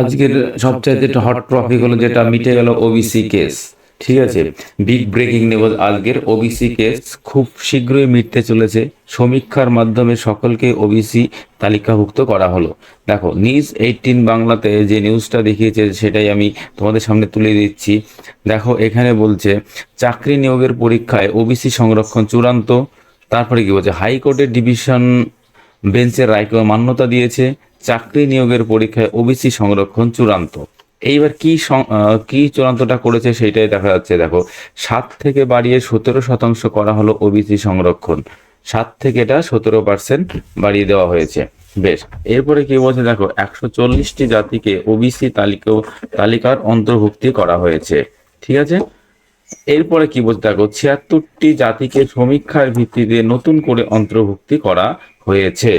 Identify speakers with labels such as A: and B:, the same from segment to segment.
A: আজকের সবচাইতে একটা হট টপিক হলো যেটা মিটে গেল ওবিসি কেস ঠিক আছে বিগ ব্রেকিং নিউজ আজকের ওবিসি কেস খুব শীঘ্রই মিটতে চলেছে সমীক্ষার মাধ্যমে সকলকে ওবিসি তালিকাভুক্ত করা হলো দেখো নিউজ এইটিন বাংলাতে যে নিউজটা দেখিয়েছে সেটাই আমি তোমাদের সামনে তুলে দিচ্ছি দেখো এখানে বলছে চাকরি নিয়োগের পরীক্ষায় ওবিসি সংরক্ষণ চূড়ান্ত তারপরে কি বলছে হাইকোর্টের ডিভিশন বেঞ্চের রায়কে মান্যতা দিয়েছে চাকরি নিয়োগের পরীক্ষায় ওবিসি সংরক্ষণ চূড়ান্ত এইবার কি কি চূড়ান্তটা করেছে সেইটাই দেখা যাচ্ছে দেখো সাত থেকে বাড়িয়ে সতেরো শতাংশ করা হলো ওবিসি সংরক্ষণ সাত থেকে এটা সতেরো পার্সেন্ট বাড়িয়ে দেওয়া হয়েছে বেশ এরপরে কি বলছে দেখো একশো চল্লিশটি জাতিকে ওবিসি তালিকা তালিকার অন্তর্ভুক্তি করা হয়েছে ঠিক আছে এরপরে কি বলছে দেখো ছিয়াত্তরটি জাতিকে সমীক্ষার ভিত্তিতে নতুন করে অন্তর্ভুক্তি করা হয়েছে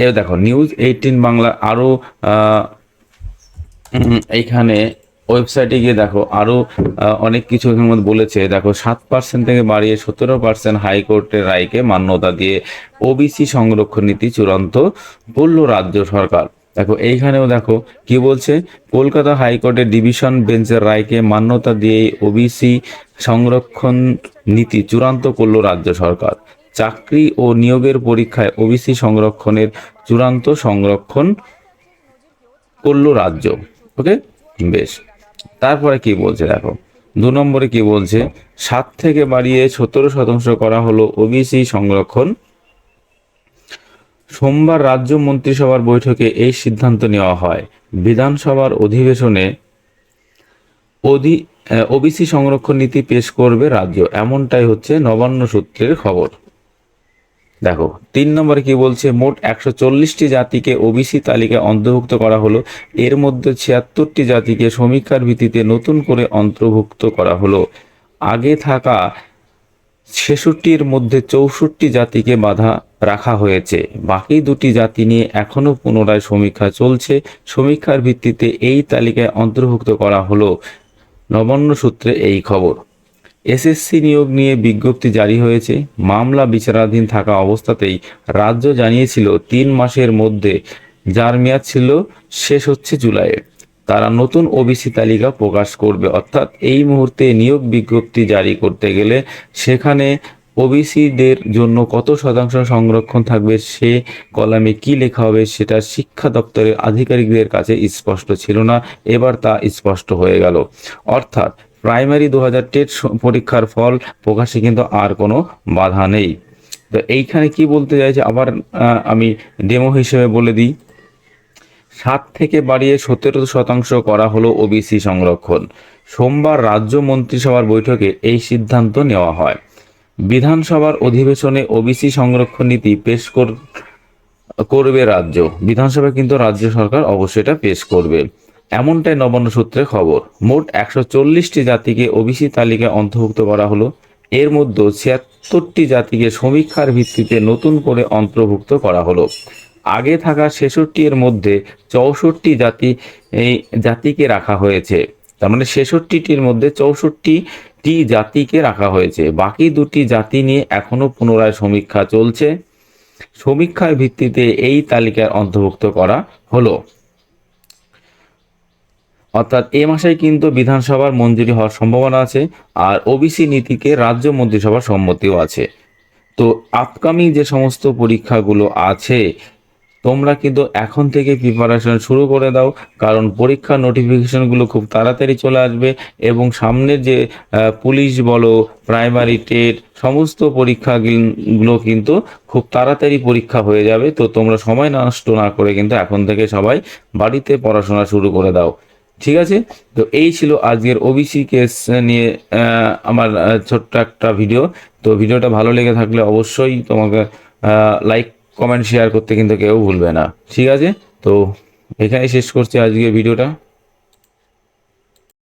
A: এ দেখো নিউজ এইটিন বাংলা আরও এইখানে ওয়েবসাইটে গিয়ে দেখো আরও অনেক কিছু এখানে মধ্যে বলেছে দেখো সাত পার্সেন্ট থেকে বাড়িয়ে সতেরো পার্সেন্ট হাইকোর্টের রায়কে মান্যতা দিয়ে ওবিসি সংরক্ষণ নীতি চূড়ান্ত বলল রাজ্য সরকার দেখো এইখানেও দেখো কি বলছে কলকাতা হাইকোর্টের ডিভিশন বেঞ্চের রায়কে মান্যতা দিয়ে ওবিসি সংরক্ষণ নীতি চূড়ান্ত করল রাজ্য সরকার চাকরি ও নিয়োগের পরীক্ষায় ওবিসি সংরক্ষণের চূড়ান্ত সংরক্ষণ করল রাজ্য ওকে বেশ তারপরে কি বলছে দেখো দু নম্বরে কি বলছে সাত থেকে বাড়িয়ে সতেরো শতাংশ করা হলো ওবিসি সংরক্ষণ সোমবার রাজ্য মন্ত্রিসভার বৈঠকে এই সিদ্ধান্ত নেওয়া হয় বিধানসভার অধিবেশনে অধি ওবিসি সংরক্ষণ নীতি পেশ করবে রাজ্য এমনটাই হচ্ছে নবান্ন সূত্রের খবর দেখো তিন নম্বর কি বলছে মোট একশো চল্লিশটি জাতিকে ওবিসি তালিকায় অন্তর্ভুক্ত করা হলো এর মধ্যে ছিয়াত্তরটি জাতিকে সমীক্ষার ভিত্তিতে নতুন করে অন্তর্ভুক্ত করা হলো আগে থাকা ছেষট্টির মধ্যে চৌষট্টি জাতিকে বাধা রাখা হয়েছে বাকি দুটি জাতি নিয়ে এখনও পুনরায় সমীক্ষা চলছে সমীক্ষার ভিত্তিতে এই তালিকায় অন্তর্ভুক্ত করা হলো নবান্ন সূত্রে এই খবর এসএসসি নিয়োগ নিয়ে বিজ্ঞপ্তি জারি হয়েছে মামলা বিচারাধীন থাকা অবস্থাতেই রাজ্য জানিয়েছিল তিন মাসের মধ্যে যার মেয়াদ ছিল শেষ হচ্ছে জুলাইয়ে তারা নতুন ওবিসি তালিকা প্রকাশ করবে অর্থাৎ এই মুহূর্তে নিয়োগ বিজ্ঞপ্তি জারি করতে গেলে সেখানে ওবিসিদের জন্য কত শতাংশ সংরক্ষণ থাকবে সে কলামে কি লেখা হবে সেটা শিক্ষা দপ্তরের আধিকারিকদের কাছে স্পষ্ট ছিল না এবার তা স্পষ্ট হয়ে গেল অর্থাৎ প্রাইমারি দু হাজার পরীক্ষার ফল প্রকাশে কিন্তু আর কোনো বাধা নেই তো এইখানে কি বলতে চাইছে আবার আমি ডেমো হিসেবে বলে দিই সাত থেকে বাড়িয়ে সতেরো শতাংশ করা হলো ওবিসি সংরক্ষণ সোমবার রাজ্য মন্ত্রিসভার বৈঠকে এই সিদ্ধান্ত নেওয়া হয় বিধানসভার অধিবেশনে ওবিসি সংরক্ষণ নীতি পেশ করবে রাজ্য বিধানসভা কিন্তু রাজ্য সরকার অবশ্যই এটা পেশ করবে এমনটাই নবান্ন সূত্রে খবর মোট একশো চল্লিশটি জাতিকে ওবিসি তালিকায় অন্তর্ভুক্ত করা হলো এর মধ্যে ছিয়াত্তরটি জাতিকে সমীক্ষার ভিত্তিতে নতুন করে অন্তর্ভুক্ত করা হলো আগে থাকা ছেষট্টি এর মধ্যে চৌষট্টি জাতি এই জাতিকে রাখা হয়েছে তার মানে ছেষট্টিটির মধ্যে চৌষট্টিটি জাতিকে রাখা হয়েছে বাকি দুটি জাতি নিয়ে এখনও পুনরায় সমীক্ষা চলছে সমীক্ষার ভিত্তিতে এই তালিকার অন্তর্ভুক্ত করা হলো অর্থাৎ এ মাসেই কিন্তু বিধানসভার মঞ্জুরি হওয়ার সম্ভাবনা আছে আর ওবিসি নীতিকে রাজ্য মন্ত্রিসভার সম্মতিও আছে তো আপকামিং যে সমস্ত পরীক্ষাগুলো আছে তোমরা কিন্তু এখন থেকে প্রিপারেশন শুরু করে দাও কারণ পরীক্ষা নোটিফিকেশনগুলো খুব তাড়াতাড়ি চলে আসবে এবং সামনের যে পুলিশ বলো প্রাইমারি টেট সমস্ত পরীক্ষাগুলো কিন্তু খুব তাড়াতাড়ি পরীক্ষা হয়ে যাবে তো তোমরা সময় নষ্ট না করে কিন্তু এখন থেকে সবাই বাড়িতে পড়াশোনা শুরু করে দাও ঠিক আছে তো এই ছিল আজকের ওবিসি কেস নিয়ে আমার ছোট্ট একটা ভিডিও তো ভিডিওটা ভালো লেগে থাকলে অবশ্যই তোমাকে লাইক কমেন্ট শেয়ার করতে কিন্তু কেউ ভুলবে না ঠিক আছে তো এখানে শেষ করছি আজকের ভিডিওটা